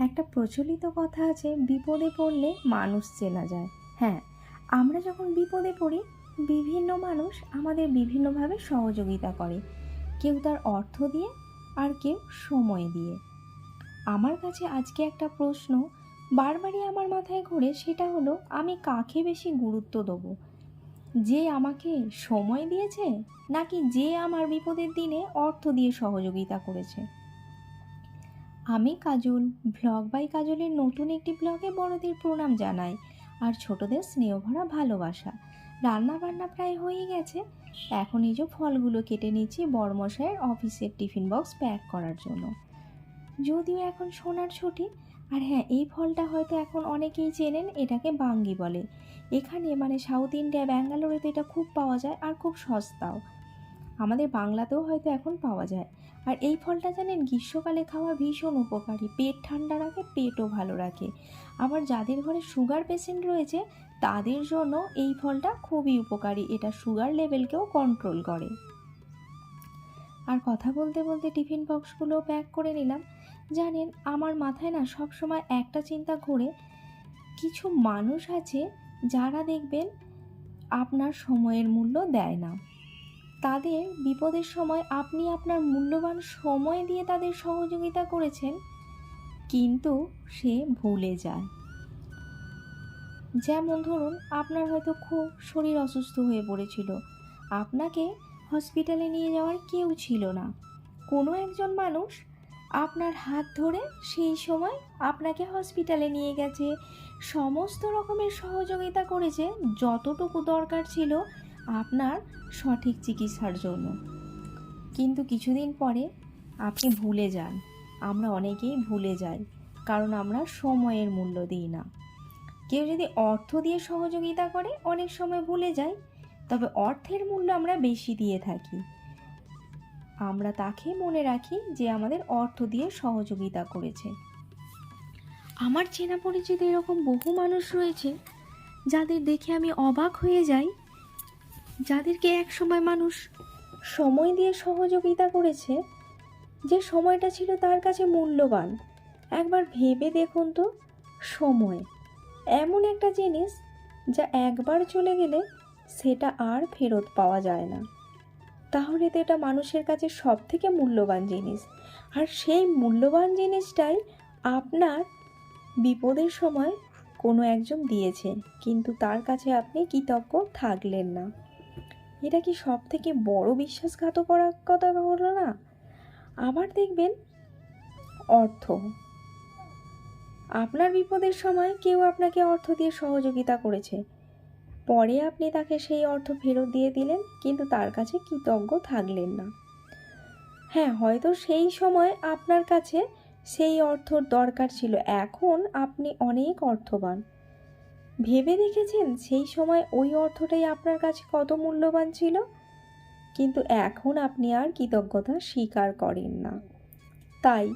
একটা প্রচলিত কথা আছে, বিপদে পড়লে মানুষ চেনা যায়। হ্যাঁ আমরা যখন বিপদে পড়ি, বিভিন্ন মানুষ আমাদের বিভিন্নভাবে সহযোগিতা করে। কেউ তার অর্থ দিয়ে আর কেউ সময় দিয়ে। আমার কাছে আজকে একটা প্রশ্ন বারবারই আমার মাথায় ঘোরে, সেটা হলো, আমি কাকে বেশি গুরুত্ব দেবো? যে আমাকে সময় দিয়েছে, নাকি যে আমার বিপদের দিনে অর্থ দিয়ে সহযোগিতা করেছে? আমি কাজল, ব্লগ বাই কাজলের নতুন একটি ব্লগে বড়দের প্রণাম জানাই। আর ছোটদের স্নেহভরা ভালোবাসা। রান্না বান্না প্রায় হয়ে গেছে। এখন এই যে ফলগুলো কেটে নিচ্ছি বড়মশাইয়ের অফিসের টিফিন বক্স প্যাক করার জন্য। যদিও এখন সোনার ছুটি, আর হ্যাঁ এই ফলটা হয়তো এখন অনেকেই চেনেন, এটাকে বাঙ্গি বলে। এখানে মানে সাউথ ইন্ডিয়া ব্যাঙ্গালোরে তো এটা খুব পাওয়া যায় আর খুব সস্তাও। আমাদের বাংলাতেও হয়তো এখন পাওয়া যায়। আর এই ফলটা জানেন, গ্রীষ্মকালে খাওয়া ভীষণ উপকারী। পেট ঠান্ডা রাখে, পেটও ভালো রাখে। আবার যাদের ঘরে সুগার পেশেন্ট রয়েছে, তাদের জন্য এই ফলটা খুবই উপকারী। এটা সুগার লেভেলকেও কন্ট্রোল করে। আর কথা বলতে বলতে টিফিন বক্সগুলো প্যাক করে নিলাম। জানেন, আমার মাথায় না সব সময় একটা চিন্তা ঘুরে, কিছু মানুষ আছে যারা দেখবেন আপনার সময়ের মূল্য দেয় না। তাদের বিপদের সময় আপনি আপনার মূল্যবান সময় দিয়ে তাদের সহযোগিতা করেছেন, কিন্তু সে ভুলে যায়। যেমন ধরুন, আপনার হয়তো খুব শরীর অসুস্থ হয়ে পড়েছিল। আপনাকে হসপিটালে নিয়ে যাওয়ার কেউ ছিল না। কোনো একজন মানুষ আপনার হাত ধরে সেই সময় আপনাকে হসপিটালে নিয়ে গেছে। সমস্ত রকমের সহযোগিতা করেছে, যতটুকু দরকার ছিল আপনার সঠিক চিকিৎসার জন্য। কিন্তু কিছুদিন পরে আপনি ভুলে যান। আমরা অনেকেই ভুলে যাই, কারণ আমরা সময়ের মূল্য দিই না। কেউ যদি অর্থ দিয়ে সহযোগিতা করে, অনেক সময় ভুলে যায় তবে অর্থের মূল্য আমরা বেশি দিয়ে থাকি। আমরা তাকে মনে রাখি যে আমাদের অর্থ দিয়ে সহযোগিতা করেছে। আমার চেনা পরিচিত এরকম বহু মানুষ রয়েছে, যাদের দেখে আমি অবাক হয়ে যাই যাদেরকে এক সময় মানুষ সময় দিয়ে সহযোগিতা করেছে, যে সময়টা ছিল তার কাছে মূল্যবান। একবার ভেবে দেখুন তো, সময়। এমন একটা জিনিস যা একবার চলে গেলে সেটা আর ফেরত পাওয়া যায় না। তাহলে তো এটা মানুষের কাছে সব থেকে মূল্যবান জিনিস। আর সেই মূল্যবান জিনিসটাই আপনার বিপদের সময় কোনো একজন দিয়েছে, কিন্তু তার কাছে আপনি কৃতজ্ঞ থাকলেন না। এটা কি সব থেকে বড় বিশ্বাসঘাতকতা হলো না? আবার দেখবেন অর্থ। আপনার বিপদের সময় কেউ আপনাকে অর্থ দিয়ে সহযোগিতা করেছে। পরে আপনি তাকে সেই অর্থ ফেরত দিয়ে দিলেন, কিন্তু তার কাছে কৃতজ্ঞ থাকলেন না। হ্যাঁ হয়তো সেই সময় আপনার কাছে সেই অর্থর দরকার ছিল। এখন আপনি অনেক অর্থবান। ভেবে দেখেছেন সেই সময় ওই অর্থটাই আপনার কাছে কত মূল্যবান ছিল? কিন্তু এখন আপনি আর কৃতজ্ঞতা স্বীকার করেন না। তাই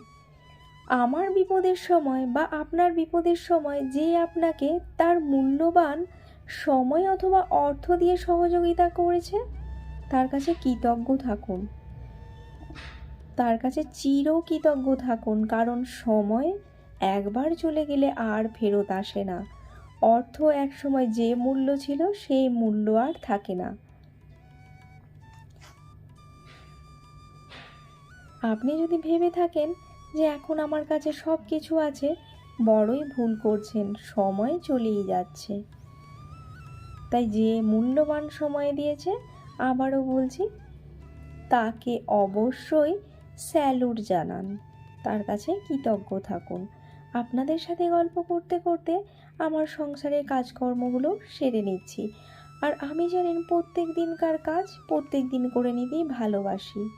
আমার বিপদের সময় বা আপনার বিপদের সময় যে আপনাকে তার মূল্যবান সময় অথবা অর্থ দিয়ে সহযোগিতা করেছে, তার কাছে কৃতজ্ঞ থাকুন। তার কাছে চির কৃতজ্ঞ থাকুন, কারণ সময় একবার চলে গেলে আর ফেরত আসে না। অর্থ এক সময় যে মূল্য ছিল, সেই মূল্য আর থাকে না। আপনি যদি ভেবে থাকেন যে এখন আমার কাছে সব কিছু আছে, বড়ই ভুল করছেন, সময় চলেই যাচ্ছে। তাই যে মূল্যবান সময় দিয়েছে, আবারও বলছি, তাকে অবশ্যই স্যালুট জানান। তার কাছে কৃতজ্ঞ থাকুন। আপনাদের সাথে গল্প করতে করতে আমার সংসারের কাজকর্মগুলো সেরে নিচ্ছি। আর আমি জানেন প্রত্যেক দিনকার কাজ প্রত্যেক দিন করে নিতেই ভালোবাসি।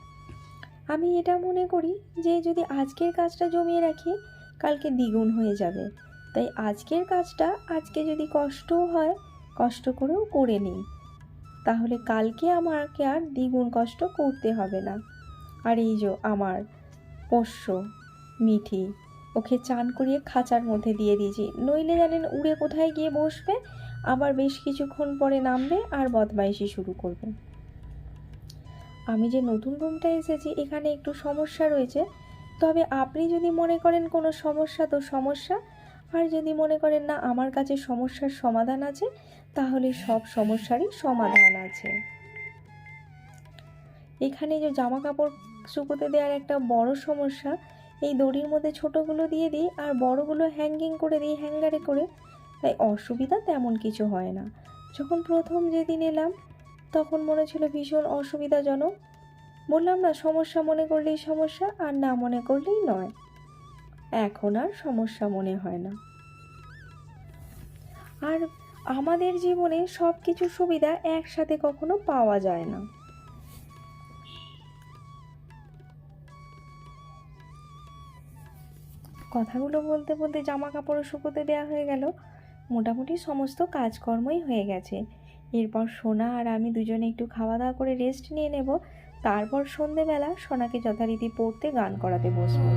আমি এটা মনে করি যে যদি আজকের কাজটা জমিয়ে রাখি, কালকে দ্বিগুণ হয়ে যাবে। তাই আজকের কাজটা আজকে যদি কষ্টও হয়, কষ্ট করেও করে নিই। তাহলে কালকে আমাকে আর দ্বিগুণ কষ্ট করতে হবে না। আর এই যে আমার পোষ্য মিঠি। ওকে চান করিয়ে খাঁচার মধ্যে দিয়ে দিয়েছি। নইলে জানেন উড়ে কোথায় গিয়ে বসবে? আবার বেশ কিছুক্ষণ পরে নামবে আর বদমাইশি শুরু করবে। আমি যে নতুন রুমটা এসেছি, এখানে একটু সমস্যা রয়েছে। তবে আপনি যদি মনে করেন কোনো সমস্যা, তো সমস্যা। আর যদি মনে করেন না আমার কাছে সমস্যার সমাধান আছে, তাহলে সব সমস্যারই সমাধান আছে। এখানে যে জামা কাপড় শুকোতে দেওয়ার একটা বড় সমস্যা এই দড়ির মধ্যে ছোটোগুলো দিয়ে দিই আর বড়গুলো হ্যাঙ্গিং করে দিই হ্যাঙ্গারে করে। তাই অসুবিধা তেমন কিছু হয় না। যখন প্রথম যেদিন এলাম, তখন মনে ছিল ভীষণ অসুবিধাজনক। বললাম, না, সমস্যা মনে করলেই সমস্যা, আর না মনে করলেই নয়। এখন আর সমস্যা মনে হয় না। আর আমাদের জীবনে সব কিছু সুবিধা একসাথে কখনো পাওয়া যায় না। কথাগুলো বলতে বলতে জামা কাপড়ও শুকোতে দেওয়া হয়ে গেল। মোটামুটি সমস্ত কাজকর্মই হয়ে গেছে। এরপর সোনা আর আমি দুজনে একটু খাওয়া দাওয়া করে রেস্ট নিয়ে নেব। তারপর সন্ধেবেলা সোনাকে যথারীতি পড়তে গান করাতে বসবো।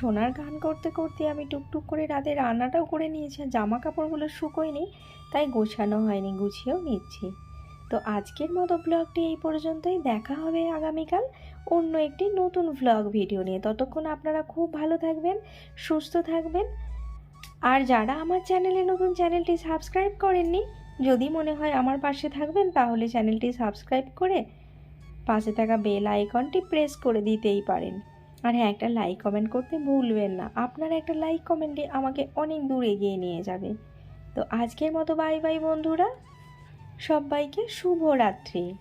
সোনার গান করতে করতে আমি টুকটুক করে রাতে রান্নাটাও করে নিয়েছি জামা কাপড়গুলো শুকোয়নি, তাই গোছানো হয়নি, গুছিয়েও নিচ্ছি। তো আজকের মতো ব্লগটি এই পর্যন্তই, দেখা হবে আগামীকাল অন্য একটি নতুন ব্লগ ভিডিও নিয়ে। ততক্ষণ আপনারা খুব ভালো থাকবেন, সুস্থ থাকবেন। আর যারা আমার চ্যানেলে নতুন চ্যানেলটি সাবস্ক্রাইব করেননি, যদি মনে হয় আমার পাশে থাকবেন, তাহলে চ্যানেলটি সাবস্ক্রাইব করে পাশে থাকা বেল আইকনটি প্রেস করে দিতেই পারেন। আর হ্যাঁ একটা লাইক কমেন্ট করতে ভুলবেন না। আপনার একটা লাইক কমেন্টে আমাকে অনেক দূর এগিয়ে নিয়ে যাবে। তো আজকের মতো বাই বাই বন্ধুরা। সবাইকে শুভরাত্রি।